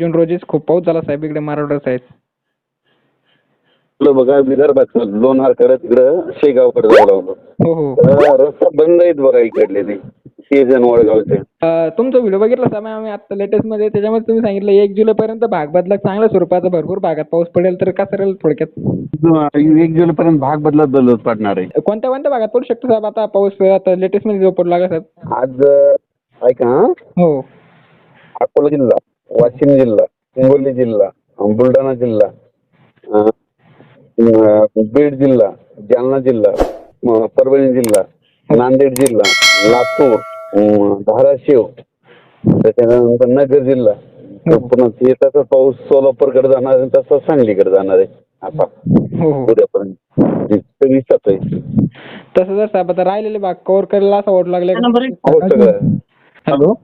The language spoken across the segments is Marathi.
जून रोजीच खूप पाऊस झाला साहेब इकडे मारोडा साहेब आपलं बघा विदर्भात लोणार करत इकडं शेगावकडे जाऊ लागलो. हो हो. तर रस्ता बंद आहेत बघा इकडले ते सीजन वडगावचे. अं, तुमचा व्हिडिओ बघितला साहेब आम्ही आता लेटेस्टमध्ये त्याच्यामध्ये तुम्ही सांगितलं एक जुलै पर्यंत भाग बदला चांगल्या स्वरूपाचा भरपूर भागात पाऊस पडेल तर कसं राहील थोडक्यात? एक जुलै पर्यंत भाग बदलत बदलत पडणार आहे. कोणत्या कोणत्या भागात पडू शकतो साहेब आता पाऊस आता लेटेस्टमध्ये जो पडला का साहेब? आज अं, ऐका हा. हो. अकोला जिल्हा वाशिम जिल्हा हिंगोली जिल्हा बुलढाणा जिल्हा बीड जिल्हा जालना जिल्हा परभणी जिल्हा नांदेड जिल्हा लातूर धाराशिव त्याच्यानंतर नगर जिल्हा. पुन्हा ते तसा पाऊस सोलापूरकडे जाणार आहे तसा सांगलीकडे जाणार आहे. आता हो. उद्यापर्यंत. तसं जर साहेब आता राहिलेले भाग कव्हर करायला असं वाटू लागले हो सगळं. हॅलो.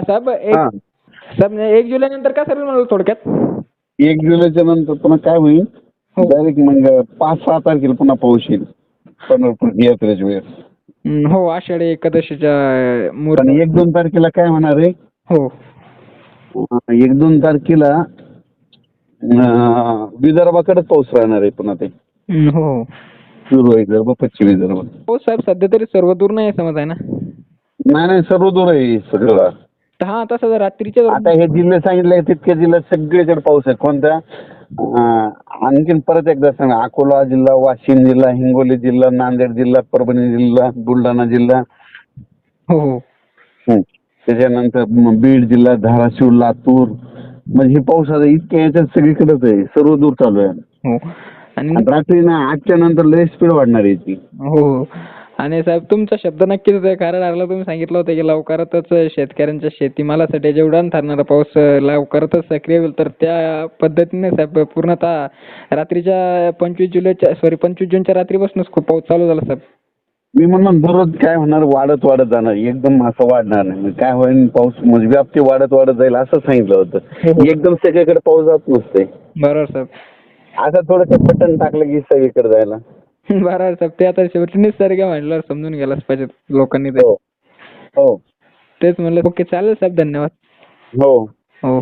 साहेब एक हा. साहेब म्हणजे एक जुलै नंतर काय सर मला थोडक्यात? एक जुलैच्या नंतर पुन्हा काय होईल? हो. डायरेक्ट मग पाच सहा तारखेला पुन्हा पाऊस येईल. पंढरपूर यात्रेच्या वेळेस. हम्म, हो आषाढी एकादशीच्या मुहूर्त पण एक दोन तारखेला काय होणार आहे? हो. अं, एक दोन तारखेला अं, विदर्भाकडे पाऊस राहणार आहे पुन्हा ते. हम्म, हो. पूर्व विदर्भ पश्चिम विदर्भ. हो साहेब सध्या तरी सर्व दूर नाही समज आहे ना? नाही नाही सर्व दूर आहे सगळं. हा तसं जर रात्रीच्या आता हे जिल्हे सांगितले तितके जिल्ह्यात सगळीकडे पाऊस आहे. कोणत्या? अं, आणखीन परत एकदा सांगा अकोला जिल्हा वाशिम जिल्हा हिंगोली जिल्हा नांदेड जिल्हा परभणी जिल्हा बुलढाणा जिल्हा. हो हो. हं. त्याच्यानंतर म- बीड जिल्हा धाराशिव लातूर. म्हणजे हे पाऊस आता इतक्या याच्यात सगळीकडेच आहे. सर्व दूर चालू आहे. हो. आणि आणि रात्री ना आठच्या नंतर लय स्पीड वाढणार आहे याची. हो हो. आणि साहेब तुमचा शब्द नक्कीच आहे कारण आला तुम्ही सांगितलं होतं की लवकरातच शेतकऱ्यांच्या शेतीमालासाठी जेवढा ठरणारा पाऊस लवकरातच सक्रिय होईल. तर त्या पद्धतीने साहेब पूर्णतः रात्रीच्या पंचवीस जुलैच्या सॉरी पंचवीस जूनच्या रात्रीपासूनच खूप पाऊस चालू झाला साहेब. मी म्हणून दररोज काय होणार? वाढत वाढत जाणार. एकदम असं वाढणार नाही. काय होईल पाऊस? म्हणजे व्याप्ती वाढत वाढत जाईल असं सांगितलं होतं. एकदम सगळीकडे पाऊस जात नसते बरोबर साहेब. असं थोडंसं बटन टाकलं की सगळीकडे जायला. बरोबर साहेब ते आता शेवटी निसर्ग म्हटल्यावर समजून गेलाच पाहिजे लोकांनी ते. हो हो. तेच म्हणलं ओके चालेल साहेब धन्यवाद. हो. हो.